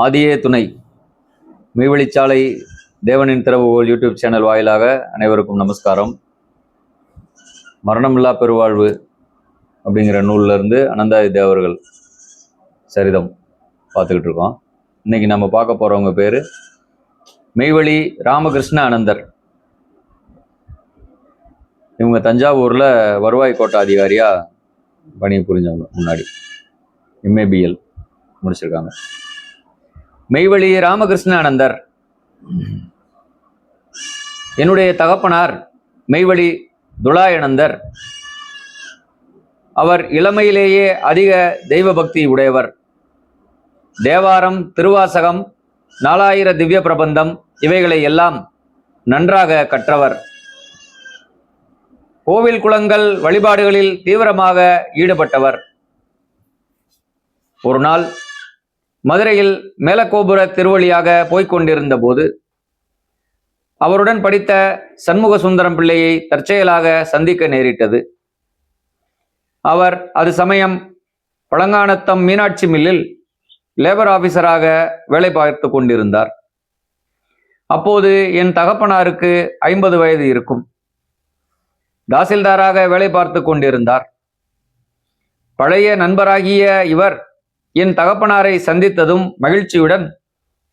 ஆதியே துணை மீவழிச்சாலை தேவனின் திறவுகோல் யூடியூப் சேனல் வாயிலாக அனைவருக்கும் நமஸ்காரம். மரணமில்லா பெருவாழ்வு அப்படிங்கிற நூல்லேருந்து அனந்தாதி தேவர்கள் சரிதம் பார்த்துக்கிட்டு இருக்கோம். இன்னைக்கு நம்ம பார்க்க போகிறவங்க பேர் மெய்வழி ராமகிருஷ்ண அனந்தர். இவங்க தஞ்சாவூரில் வருவாய் கோட்ட அதிகாரியாக பணி புரிஞ்சவங்க முன்னாடி எம்ஏபிஎல் முடிச்சிருக்காங்க. மெய்வழி ராமகிருஷ்ணானந்தர். என்னுடைய தகப்பனார் மெய்வழி துலாயனந்தர் அவர் இளமையிலேயே அதிக தெய்வ பக்தி உடையவர். தேவாரம் திருவாசகம் நாலாயிர திவ்ய பிரபந்தம் இவைகளை எல்லாம் நன்றாக கற்றவர். கோவில் குளங்கள் வழிபாடுகளில் தீவிரமாக ஈடுபட்டவர். ஒரு நாள் மதுரையில் மேலக்கோபுர திருவழியாக போய்கொண்டிருந்த போது அவருடன் படித்த சண்முக சுந்தரம் பிள்ளையை தற்செயலாக சந்திக்க நேரிட்டது. அவர் அது சமயம் பழங்கானத்தம் மீனாட்சி மில்லில் லேபர் ஆபீசராக வேலை பார்த்து கொண்டிருந்தார். அப்போது என் தகப்பனாருக்கு ஐம்பது வயது இருக்கும். தாசில்தாராக வேலை பார்த்து கொண்டிருந்தார். பழைய நண்பராகிய இவர் என் தகப்பனாரை சந்தித்ததும் மகிழ்ச்சியுடன்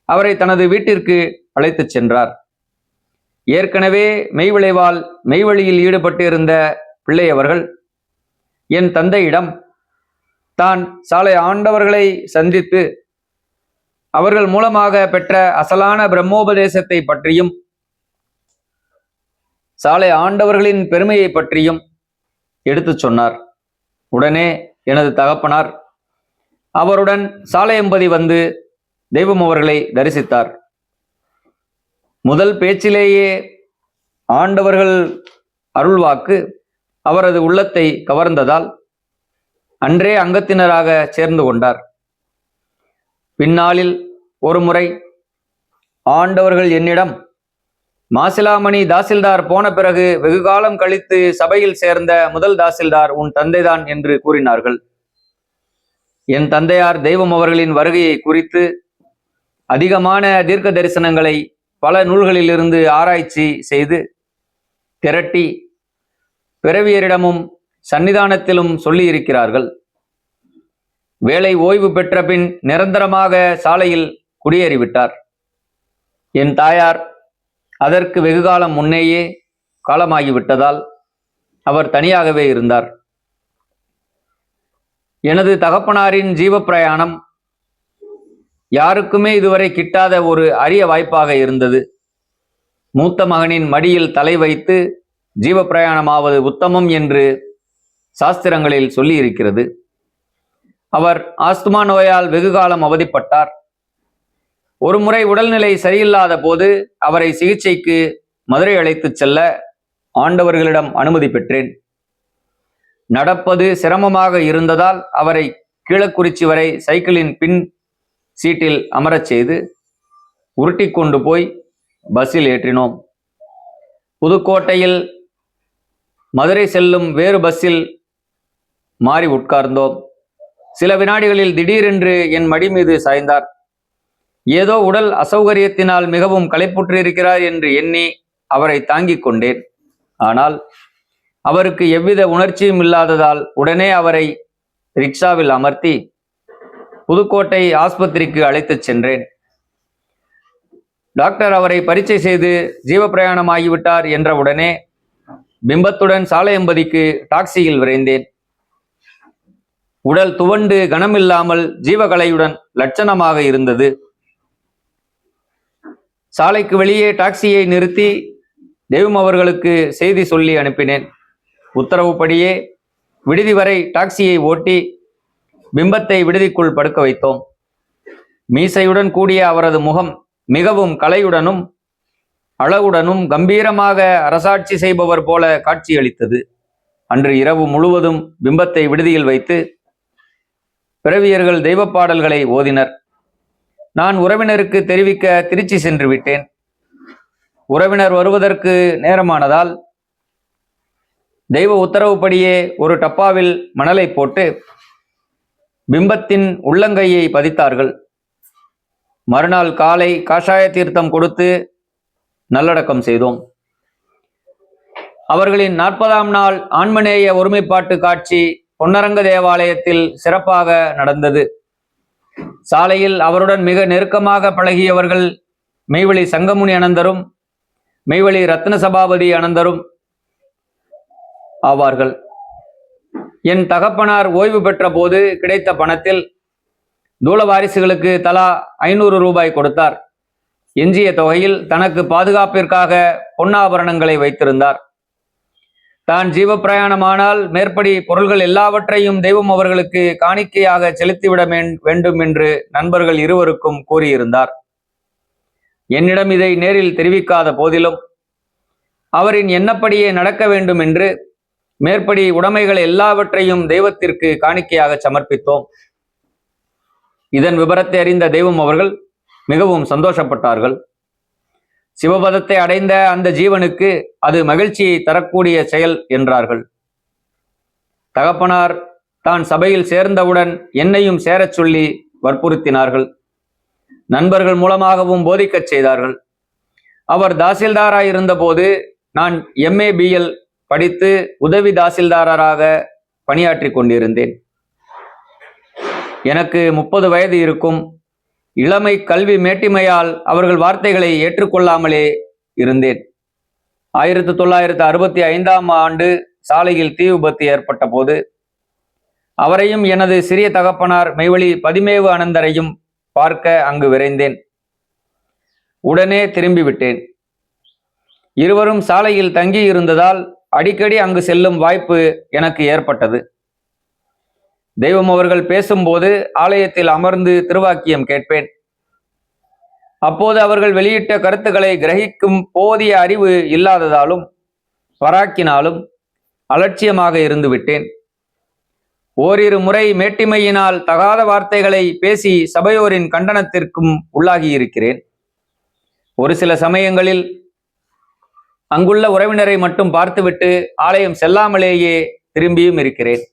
அவரை தனது வீட்டிற்கு அழைத்துச் சென்றார். ஏற்கனவே மெய்விளைவால் மெய்வழியில் ஈடுபட்டு இருந்த பிள்ளை அவர்கள் என் தந்தையிடம் தான் சாலை ஆண்டவர்களை சந்தித்து அவர்கள் மூலமாக பெற்ற அசலான பிரம்மோபதேசத்தை பற்றியும் சாலை ஆண்டவர்களின் பெருமையை பற்றியும் எடுத்துச் சொன்னார். உடனே எனது தகப்பனார் அவருடன் சாலையம்பதி வந்து தெய்வம் அவர்களை தரிசித்தார். முதல் பேச்சிலேயே ஆண்டவர்கள் அருள்வாக்கு அவரது உள்ளத்தை கவர்ந்ததால் அன்றே அங்கத்தினராக சேர்ந்து கொண்டார். பின்னாளில் ஒரு முறை ஆண்டவர்கள் என்னிடம் மாசிலாமணி தாசில்தார் போன பிறகு வெகு காலம் கழித்து சபையில் சேர்ந்த முதல் தாசில்தார் உன் தந்தைதான் என்று கூறினார்கள். என் தந்தையார் தெய்வம் அவர்களின் வருகையை குறித்து அதிகமான தீர்க்க தரிசனங்களை பல நூல்களிலிருந்து ஆராய்ச்சி செய்து திரட்டி பிறவியரிடமும் சன்னிதானத்திலும் சொல்லியிருக்கிறார்கள். வேலை ஓய்வு பெற்ற பின் நிரந்தரமாக சாலையில் குடியேறிவிட்டார். என் தாயார் அதற்கு வெகுகாலம் முன்னேயே காலமாகிவிட்டதால் அவர் தனியாகவே இருந்தார். எனது தகப்பனாரின் ஜீவ பிரயாணம் யாருக்குமே இதுவரை கிட்டாத ஒரு அரிய வாய்ப்பாக இருந்தது. மூத்த மகனின் மடியில் தலை வைத்து ஜீவப்பிரயாணமாவது உத்தமம் என்று சாஸ்திரங்களில் சொல்லியிருக்கிறது. அவர் ஆஸ்துமா நோயால் வெகுகாலம் அவதிப்பட்டார். ஒருமுறை உடல்நிலை சரியில்லாத போது அவரை சிகிச்சைக்கு மதுரை அழைத்துச் செல்ல ஆண்டவர்களிடம் அனுமதி பெற்றேன். நடப்பது சிரமமாக இருந்ததால் அவரை கீழக்குறிச்சி வரை சைக்கிளின் பின் சீட்டில் அமரச் செய்து உருட்டி கொண்டு போய் பஸ்ஸில் ஏற்றினோம். புதுக்கோட்டையில் மதுரை செல்லும் வேறு பஸ்ஸில் மாறி உட்கார்ந்தோம். சில வினாடிகளில் திடீரென்று என் மடி மீது சாய்ந்தார். ஏதோ உடல் அசௌகரியத்தினால் மிகவும் களைப்புற்றிருக்கிறார் என்று எண்ணி அவரை தாங்கிக் கொண்டேன். ஆனால் அவருக்கு எவ்வித உணர்ச்சியும் இல்லாததால் உடனே அவரை ரிக்ஷாவில் அமர்த்தி புதுக்கோட்டை ஆஸ்பத்திரிக்கு அழைத்துச் சென்றேன். டாக்டர் அவரை பரீட்சை செய்து ஜீவப்பிரயாணமாகிவிட்டார் என்ற உடனே பிம்பத்துடன் சாலையம்பதிக்கு டாக்ஸியில் விரைந்தேன். உடல் துவண்டு கனமில்லாமல் ஜீவகலையுடன் லட்சணமாக இருந்தது. சாலைக்கு வெளியே டாக்ஸியை நிறுத்தி தெய்வம் அவர்களுக்கு செய்தி சொல்லி அனுப்பினேன். உத்தரவுப்படியே விடுதி வரை டாக்ஸியை ஓட்டி பிம்பத்தை விடுதிக்குள் படுக்க வைத்தோம். மீசையுடன் கூடிய அவரது முகம் மிகவும் கலையுடனும் அழகுடனும் கம்பீரமாக அரசாட்சி செய்பவர் போல காட்சியளித்தது. அன்று இரவு முழுவதும் பிம்பத்தை விடுதியில் வைத்து பிறவியர்கள் தெய்வ பாடல்களை ஓதினர். நான் உறவினருக்கு தெரிவிக்க திருச்சி சென்று விட்டேன். உறவினர் வருவதற்கு நேரமானதால் தெய்வ உத்தரவுப்படியே ஒரு டப்பாவில் மணலை போட்டு பிம்பத்தின் உள்ளங்கையை பதித்தார்கள். மறுநாள் காலை காஷாய தீர்த்தம் கொடுத்து நல்லடக்கம் செய்தோம். அவர்களின் நாற்பதாம் நாள் ஆன்மநேய ஒருமைப்பாட்டு காட்சி பொன்னரங்க தேவாலயத்தில் சிறப்பாக நடந்தது. சாலையில் அவருடன் மிக நெருக்கமாக பழகியவர்கள் மெய்வழி சங்கமுனி அனந்தரும் மெய்வழி ரத்ன சபாபதி அனந்தரும் ஆவார்கள். என் தகப்பனார் ஓய்வு பெற்ற போது கிடைத்த பணத்தில் தூள வாரிசுகளுக்கு தலா ஐநூறு ரூபாய் கொடுத்தார். எஞ்சிய தொகையில் தனக்கு பாதுகாப்பிற்காக பொன்னாபரணங்களை வைத்திருந்தார். தான் ஜீவ பிரயாணமானால் மேற்படி பொருள்கள் எல்லாவற்றையும் தெய்வம் அவர்களுக்கு காணிக்கையாக செலுத்திவிட வேண்டும் என்று நண்பர்கள் இருவருக்கும் கூறியிருந்தார். என்னிடம் இதை நேரில் தெரிவிக்காத போதிலும் அவரின் எண்ணப்படியே நடக்க வேண்டும் என்று மேற்படி உடைமைகள் எல்லாவற்றையும் தெய்வத்திற்கு காணிக்கையாக சமர்ப்பித்தோம். இதன் விபரத்தை அறிந்த தெய்வம் அவர்கள் மிகவும் சந்தோஷப்பட்டார்கள். சிவபதத்தை அடைந்த அந்த ஜீவனுக்கு அது மகிழ்ச்சியை தரக்கூடிய செயல் என்றார்கள். தகப்பனார் தான் சபையில் சேர்ந்தவுடன் என்னையும் சேரச் சொல்லி வற்புறுத்தினார்கள். நண்பர்கள் மூலமாகவும் போதிக்கச் செய்தார்கள். அவர் தாசில்தாராய் இருந்தபோது நான் எம்ஏ பிஎல் படித்து உதவி தாசில்தாரராக பணியாற்றிக் கொண்டிருந்தேன். எனக்கு முப்பது வயது இருக்கும். இளமை கல்வி மேட்டிமையால் அவர்கள் வார்த்தைகளை ஏற்றுக்கொள்ளாமலே இருந்தேன். ஆயிரத்தி தொள்ளாயிரத்து அறுபத்தி ஐந்தாம் ஆண்டு சாலையில் தீ விபத்து ஏற்பட்ட போது அவரையும் எனது சிறிய தகப்பனார் மெய்வழி பதிமேவு அனந்தரையும் பார்க்க அங்கு விரைந்தேன். உடனே திரும்பிவிட்டேன். இருவரும் சாலையில் தங்கி இருந்ததால் அடிக்கடி அங்கு செல்லும் வாய்ப்பு எனக்கு ஏற்பட்டது. தெய்வம் அவர்கள் பேசும்போது ஆலயத்தில் அமர்ந்து திருவாக்கியம் கேட்பேன். அப்போது அவர்கள் வெளியிட்ட கருத்துக்களை கிரகிக்கும் போதிய அறிவு இல்லாததாலும் பராக்கினாலும் அலட்சியமாக இருந்து விட்டேன் ஓரிரு முறை மேட்டிமையினால் தகாத வார்த்தைகளை பேசி சபையோரின் கண்டனத்திற்கும் உள்ளாகியிருக்கிறேன். ஒரு சில சமயங்களில் அங்குள்ள உறவினரை மட்டும் பார்த்துவிட்டு ஆலயம் செல்லாமலேயே திரும்பியும் இருக்கிறேன்.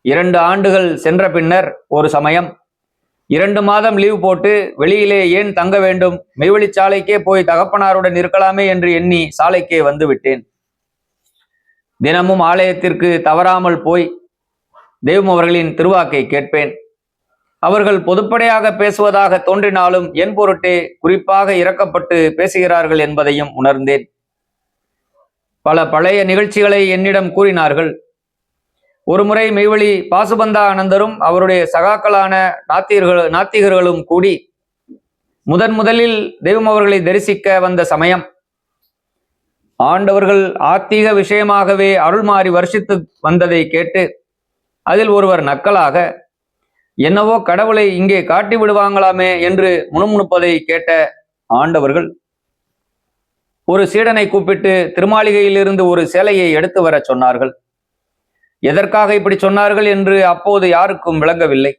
இரண்டு ஆண்டுகள் சென்ற பின்னர் ஒரு சமயம் இரண்டு மாதம் லீவ் போட்டு வெளியிலே ஏன் தங்க வேண்டும்? மெய்வழி சாலைக்கே போய் தகப்பனாருடன் இருக்கலாமே என்று எண்ணி சாலைக்கே வந்து விட்டேன். தினமும் ஆலயத்திற்கு தவறாமல் போய் தெய்வம் அவர்களின் திருவாக்கை கேட்பேன். அவர்கள் பொதுப்படையாக பேசுவதாக தோன்றினாலும் என் பொருட்டே குறிப்பாக இறக்கப்பட்டு பேசுகிறார்கள் என்பதையும் உணர்ந்தேன். பல பழைய நிகழ்ச்சிகளை என்னிடம் கூறினார்கள். ஒருமுறை மெய்வழி பாசுபந்தா ஆனந்தரும் அவருடைய சகாக்களான நாத்திகர்கள் நாத்திகர்களும் கூடி முதன் முதலில் தெய்வம் அவர்களை தரிசிக்க வந்த சமயம். ஆண்டவர்கள் ஆத்திக விஷயமாகவே அருள்மாறி வருஷித்து வந்ததை கேட்டு அதில் ஒருவர் நக்கலாக என்னவோ கடவுளை இங்கே காட்டி விடுவாங்களாமே என்று முணுமுணுப்பதை கேட்ட ஆண்டவர்கள் ஒரு சீடனை கூப்பிட்டு திருமாளிகையிலிருந்து ஒரு சேலையை எடுத்து வரச் சொன்னார்கள். எதற்காக இப்படி சொன்னார்கள் என்று அப்போது யாருக்கும் விளங்கவில்லை.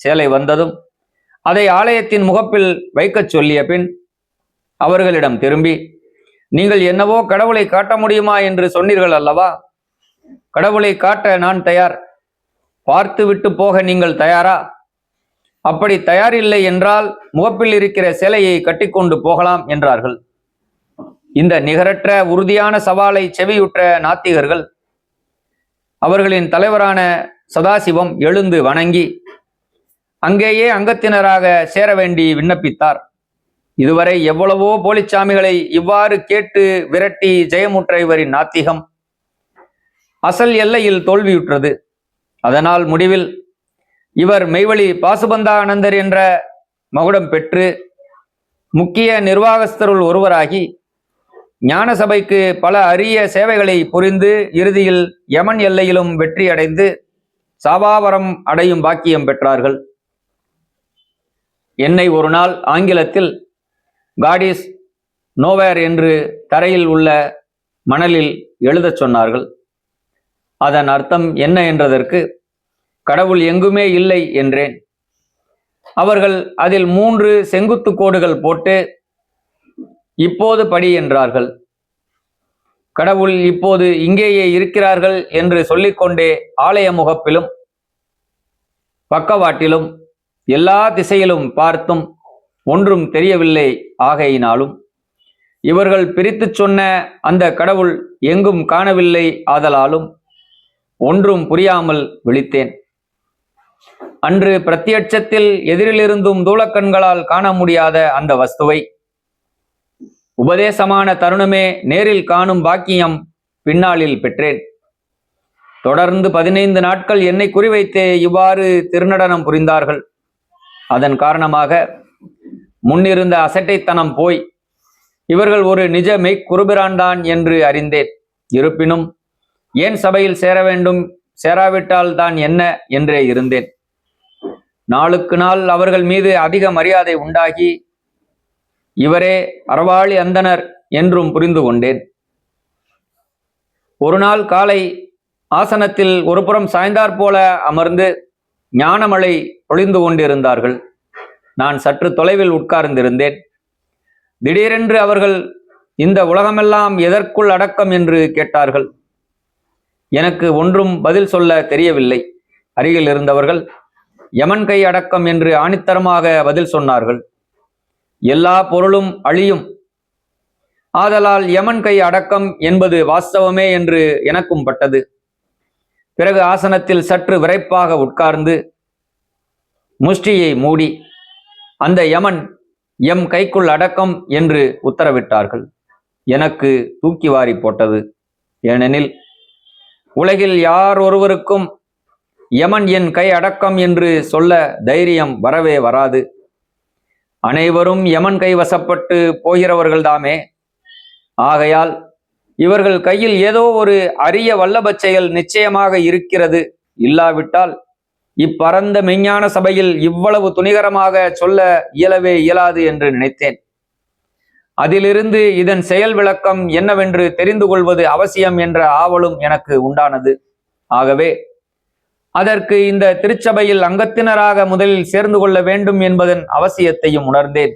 சேலை வந்ததும் அதை ஆலயத்தின் முகப்பில் வைக்கச் சொல்லிய பின் அவர்களிடம் திரும்பி நீங்கள் என்னவோ கடவுளை காட்ட முடியுமா என்று சொன்னீர்கள் அல்லவா? கடவுளை காட்ட நான் தயார். பார்த்து விட்டு போக நீங்கள் தயாரா? அப்படி தயாரில்லை என்றால் முகப்பில் இருக்கிற சேலையை கட்டிக்கொண்டு போகலாம் என்றார்கள். இந்த நிகரற்ற உறுதியான சவாலை செவியுற்ற நாத்திகர்கள் அவர்களின் தலைவரான சதாசிவம் எழுந்து வணங்கி அங்கேயே அங்கத்தினராக சேர வேண்டி விண்ணப்பித்தார். இதுவரை எவ்வளவோ போலிச்சாமிகளை இவ்வாறு கேட்டு விரட்டி ஜெயமுற்ற இவரின் நாத்திகம் அசல் எல்லையில் தோல்வியுற்றது. அதனால் முடிவில் இவர் மெய்வழி பாசுபந்தானந்தர் என்ற மகுடம் பெற்று முக்கிய நிர்வாகஸ்தருள் ஒருவராகி ஞான சபைக்கு பல அரிய சேவைகளை புரிந்து இறுதியில் யமன் எல்லையிலும் வெற்றி அடைந்து சாபாவரம் அடையும் பாக்கியம் பெற்றார்கள். என்னை ஒரு நாள் ஆங்கிலத்தில் காடிஸ் நோவேர் என்று தரையில் உள்ள மணலில் எழுதச் சொன்னார்கள். அதன் அர்த்தம் என்ன என்றதற்கு கடவுள் எங்குமே இல்லை என்றேன். அவர்கள் அதில் மூன்று செங்குத்து கோடுகள் போட்டு இப்போது படி என்றார்கள். கடவுள் இப்போது இங்கேயே இருக்கிறார்கள் என்று சொல்லிக்கொண்டே ஆலய முகப்பிலும் பக்கவாட்டிலும் எல்லா திசையிலும் பார்த்தும் ஒன்றும் தெரியவில்லை. ஆகையினாலும் இவர்கள் பிரித்துச் சொன்ன அந்த கடவுள் எங்கும் காணவில்லை. ஆதலாலும் ஒன்றும் புரியாமல் விழித்தேன். அன்று பிரத்யட்சத்தில் எதிரிலிருந்தும் தூளக்கண்களால் காண முடியாத அந்த வஸ்துவை உபதேசமான தருணமே நேரில் காணும் பாக்கியம் பின்னாளில் பெற்றேன். தொடர்ந்து பதினைந்து நாட்கள் என்னை குறிவைத்தே இவ்வாறு திருநடனம் புரிந்தார்கள். அதன் காரணமாக முன்னிருந்த அசட்டைத்தனம் போய் இவர்கள் ஒரு நிஜ மெய்க்குருபிரான்தான் என்று அறிந்தேன். இருப்பினும் ஏன் சபையில் சேர வேண்டும் சேராவிட்டால் தான் என்ன என்றே இருந்தேன். நாளுக்கு நாள் அவர்கள் மீது அதிக மரியாதை உண்டாகி இவரே அறவாளி அந்தனர் என்றும் புரிந்து கொண்டேன். ஒரு நாள் காலை ஆசனத்தில் ஒருபுறம் சாய்ந்தாற் போல அமர்ந்து ஞானமலை ஒளிந்து கொண்டிருந்தார்கள். நான் சற்று தொலைவில் உட்கார்ந்திருந்தேன். திடீரென்று அவர்கள் இந்த உலகமெல்லாம் எதற்குள் அடக்கம்? என்று கேட்டார்கள். எனக்கு ஒன்றும் பதில் சொல்ல தெரியவில்லை. அருகில் இருந்தவர்கள் யமன் கை அடக்கம்? என்று ஆணித்தரமாக பதில் சொன்னார்கள். எல்லா பொருளும் அழியும். ஆதலால் யமன் கை அடக்கம் என்பது வாஸ்தவமே என்று எனக்கும் பட்டது. பிறகு ஆசனத்தில் சற்று விரைப்பாக உட்கார்ந்து முஷ்டியை மூடி அந்த யமன் எம் கைக்குள் அடக்கம் என்று உத்தரவிட்டார்கள். எனக்கு தூக்கி வாரி போட்டது. ஏனெனில் உலகில் யார் ஒருவருக்கும் யமன் என் கை அடக்கம் என்று சொல்ல தைரியம் வரவே வராது. அனைவரும் யமன் கை வசப்பட்டு போகிறவர்கள்தாமே. ஆகையால் இவர்கள் கையில் ஏதோ ஒரு அரிய வல்லபச் செயல் நிச்சயமாக இருக்கிறது. இல்லாவிட்டால் இப்பரந்த மெஞ்ஞான சபையில் இவ்வளவு துணிகரமாக சொல்ல இயலவே இயலாது என்று நினைத்தேன். அதிலிருந்து இதன் செயல் விளக்கம் என்னவென்று தெரிந்து கொள்வது அவசியம் என்ற ஆவலும் எனக்கு உண்டானது. ஆகவே அதற்கு இந்த திருச்சபையில் அங்கத்தினராக முதலில் சேர்ந்து கொள்ள வேண்டும் என்பதன் அவசியத்தையும் உணர்ந்தேன்.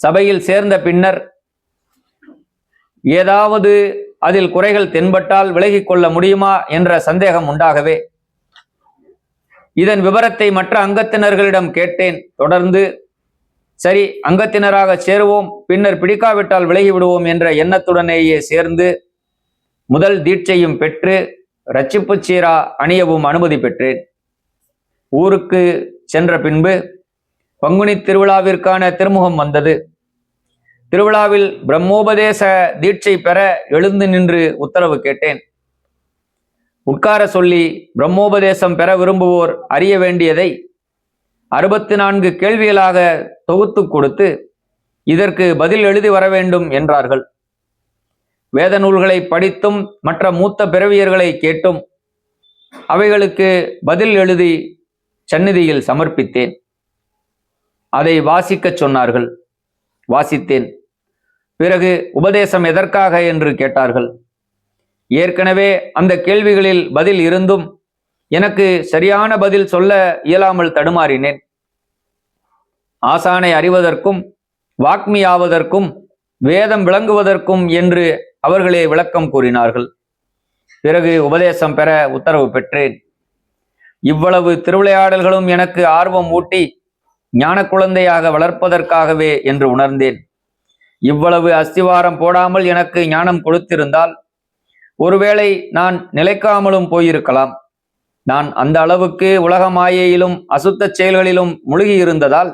சபையில் சேர்ந்த பின்னர் ஏதாவது அதில் குறைகள் தென்பட்டால் விலகிக் கொள்ள முடியுமா என்ற சந்தேகம் உண்டாகவே இதன் விவரத்தை மற்ற அங்கத்தினர்களிடம் கேட்டேன். தொடர்ந்து சரி அங்கத்தினராக சேருவோம் பின்னர் பிடிக்காவிட்டால் விலகி விடுவோம் என்ற எண்ணத்துடனேயே சேர்ந்து முதல் தீட்சையும் பெற்று ரட்சிப்பு சீரா அணியவும் அனுமதி பெற்றேன். ஊருக்கு சென்ற பின்பு பங்குனி திருவிழாவிற்கான திருமுகம் வந்தது. திருவிழாவில் பிரம்மோபதேச தீட்சை பெற எழுந்து நின்று உத்தரவு கேட்டேன். உட்கார சொல்லி பிரம்மோபதேசம் பெற விரும்புவோர் அறிய வேண்டியதை அறுபத்தி நான்கு கேள்விகளாக தொகுத்து கொடுத்து இதற்கு பதில் எழுதி வர வேண்டும் என்றார்கள். வேத நூல்களை படித்தும் மற்ற மூத்த பிறவியர்களை கேட்டும். அவைகளுக்கு பதில் எழுதி சந்நிதியில் சமர்ப்பித்தேன். அதை வாசிக்கச் சொன்னார்கள். வாசித்தேன். பிறகு உபதேசம் எதற்காக என்று கேட்டார்கள். ஏற்கனவே அந்த கேள்விகளில் பதில் இருந்தும் எனக்கு சரியான பதில் சொல்ல இயலாமல் தடுமாறினேன். ஆசானை அறிவதற்கும் வாக்மியாவதற்கும் வேதம் விளங்குவதற்கும் என்று அவர்களே விளக்கம் கூறினார்கள். பிறகு உபதேசம் பெற உத்தரவு பெற்றேன். இவ்வளவு திருவிளையாடல்களும் எனக்கு ஆர்வம் ஊட்டி ஞான குழந்தையாக வளர்ப்பதற்காகவே என்று உணர்ந்தேன். இவ்வளவு அஸ்திவாரம் போடாமல் எனக்கு ஞானம் கொடுத்திருந்தால் ஒருவேளை நான் நிலைக்காமலும் போயிருக்கலாம். நான் அந்த அளவுக்கு உலக மாயையிலும் அசுத்தச் செயல்களிலும் முழுகி இருந்ததால்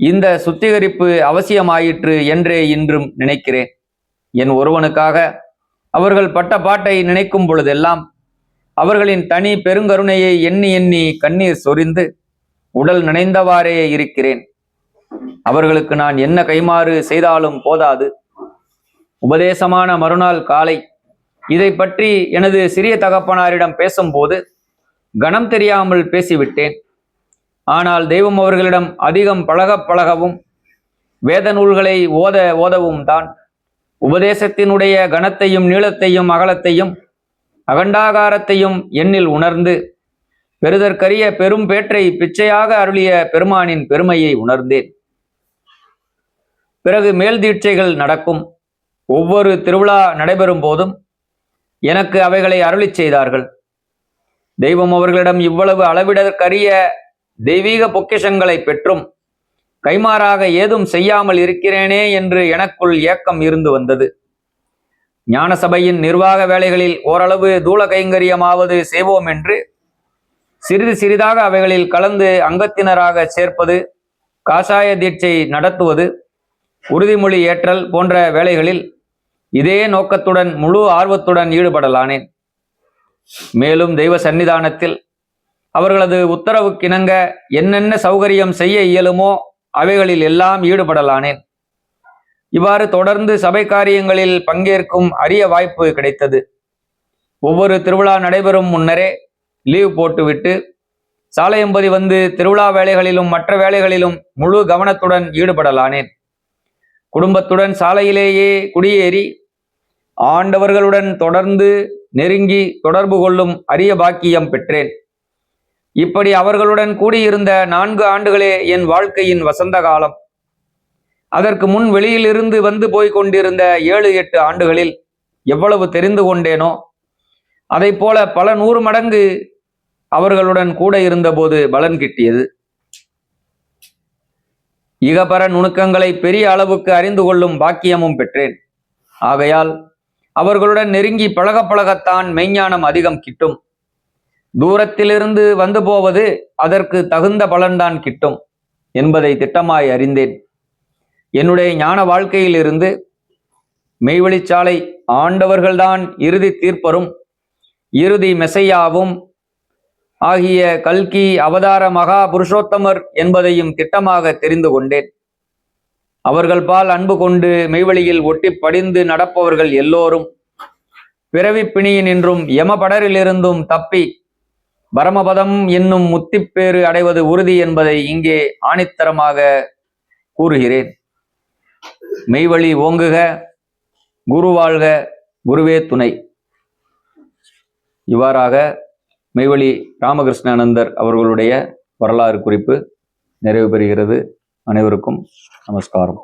இந்த சுத்திகரிப்பு அவசியமாயிற்று என்றே இன்றும் நினைக்கிறேன். என் ஒருவனுக்காக அவர்கள் பட்ட பாட்டை நினைக்கும் பொழுதெல்லாம் அவர்களின் தனி பெருங்கருணையை எண்ணி எண்ணி கண்ணீர் சொரிந்து உடல் நினைந்தவாறே இருக்கிறேன். அவர்களுக்கு நான் என்ன கைமாறு செய்தாலும் போதாது. உபதேசமான மறுநாள் காலை இதை பற்றி எனது சிறிய தகப்பனாரிடம் பேசும்போது கணம் தெரியாமல் பேசிவிட்டேன். ஆனால் தெய்வம் அவர்களிடம் அதிகம் பழகப் பழகவும் வேத நூல்களை ஓத ஓதவும் தான் உபதேசத்தினுடைய கணத்தையும் நீளத்தையும் அகலத்தையும் அகண்டாகாரத்தையும் எண்ணில் உணர்ந்து பெறுதற்கரிய பெரும் பேற்றை பிச்சையாக அருளிய பெருமானின் பெருமையை உணர்ந்தேன். பிறகு மேல் தீட்சைகள் நடக்கும். ஒவ்வொரு திருவிழா நடைபெறும் போதும் எனக்கு அவைகளை அருளிச் செய்தார்கள். தெய்வம் அவர்களிடம் இவ்வளவு அளவிடற்கரிய தெய்வீக பொக்கிஷங்களை பெற்றும் கைமாறாக ஏதும் செய்யாமல் இருக்கிறேனே என்று எனக்குள் ஏக்கம் இருந்து வந்தது. ஞான சபையின் நிர்வாக வேலைகளில் ஓரளவு தூள கைங்கரியமாவது செய்வோம் என்று சிறிது சிறிதாக அவைகளில் கலந்து அங்கத்தினராக சேர்ப்பது காஷாய தீட்சை நடத்துவது உறுதிமொழி ஏற்றல் போன்ற வேலைகளில் இதே நோக்கத்துடன் முழு ஆர்வத்துடன் ஈடுபடலானேன். மேலும் தெய்வ சன்னிதானத்தில் அவர்களது உத்தரவுக்கிணங்க என்னென்ன சௌகரியம் செய்ய இயலுமோ அவைகளில் எல்லாம் ஈடுபடலானேன். இவ்வாறு தொடர்ந்து சபை காரியங்களில் பங்கேற்கும் அரிய வாய்ப்பு கிடைத்தது. ஒவ்வொரு திருவிழா நடைபெறும் முன்னரே லீவ் போட்டுவிட்டு சாலையம்பதி வந்து திருவிழா வேலைகளிலும் மற்ற வேலைகளிலும் முழு கவனத்துடன் ஈடுபடலானேன். குடும்பத்துடன் சாலையிலேயே குடியேறி ஆண்டவர்களுடன் தொடர்ந்து நெருங்கி தொடர்பு கொள்ளும் அரிய பாக்கியம் பெற்றேன். இப்படி அவர்களுடன் கூடியிருந்த நான்கு ஆண்டுகளே என் வாழ்க்கையின் வசந்த காலம் அதற்கு முன் வெளியிலிருந்து வந்து போய்க் கொண்டிருந்த ஏழு எட்டு ஆண்டுகளில் எவ்வளவு தெரிந்து கொண்டேனோ அதை போல பல நூறு மடங்கு அவர்களுடன் கூட இருந்தபோது பலன் கிட்டியது. இகபர நுணுக்கங்களை பெரிய அளவுக்கு அறிந்து கொள்ளும் பாக்கியமும் பெற்றேன். ஆகையால் அவர்களுடன் நெருங்கி பழக பழகத்தான் மெய்ஞானம் அதிகம் கிட்டும். தூரத்திலிருந்து வந்து போவது அதற்கு தகுந்த பலன்தான் கிட்டும் என்பதை திட்டமாய் அறிந்தேன். என்னுடைய ஞான வாழ்க்கையிலிருந்து மெய்வெளிச்சாலை ஆண்டவர்கள்தான் இறுதி தீர்ப்பரும் இறுதி மெசையாவும் ஆகிய கல்கி அவதார மகா புருஷோத்தமர் என்பதையும் திட்டமாக தெரிந்து கொண்டேன். அவர்கள் பால் அன்பு கொண்டு மெய்வழியில் ஒட்டி படிந்து நடப்பவர்கள் எல்லோரும் பிறவிப்பிணியினின்றும் யமபடரிலிருந்தும் தப்பி பரமபதம் என்னும் முத்திப்பேறு அடைவது உறுதி என்பதை இங்கே ஆணித்தரமாக கூறுகிறேன். மெய்வழி ஓங்குக குரு வாழ்க குருவே துணை. இவ்வாறாக மெய்வழி ராமகிருஷ்ணானந்தர் அவர்களுடைய வரலாறு குறிப்பு நிறைவு பெறுகிறது. அனைவருக்கும் நமஸ்காரம்.